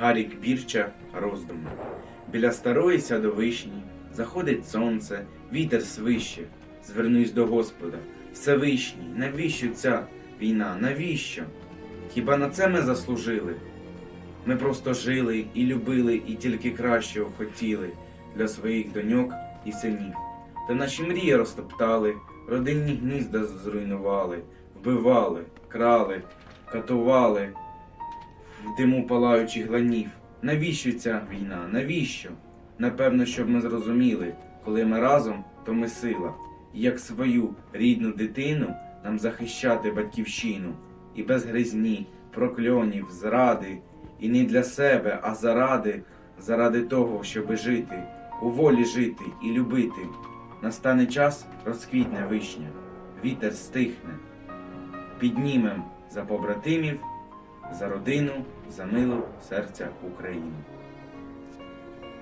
Гарік Бірча роздуми. Біля старої сядовишні заходить сонце, вітер свище. Звернусь до Господа. Всевишній, навіщо ця війна? Навіщо? Хіба на це ми заслужили? Ми просто жили і любили, і тільки кращого хотіли для своїх доньок і синів. Та наші мрії розтоптали, родинні гнізда зруйнували, вбивали, крали, катували диму палаючих гланів. Навіщо ця війна? Навіщо? Напевно, щоб ми зрозуміли, коли ми разом, то ми сила. Як свою рідну дитину нам захищати батьківщину і без гризні, прокльонів, зради, і не для себе, а заради, заради того, щоби жити, у волі жити і любити. Настане час розквітне вишня, вітер стихне. Піднімем за побратимів, за родину, за милу серця України.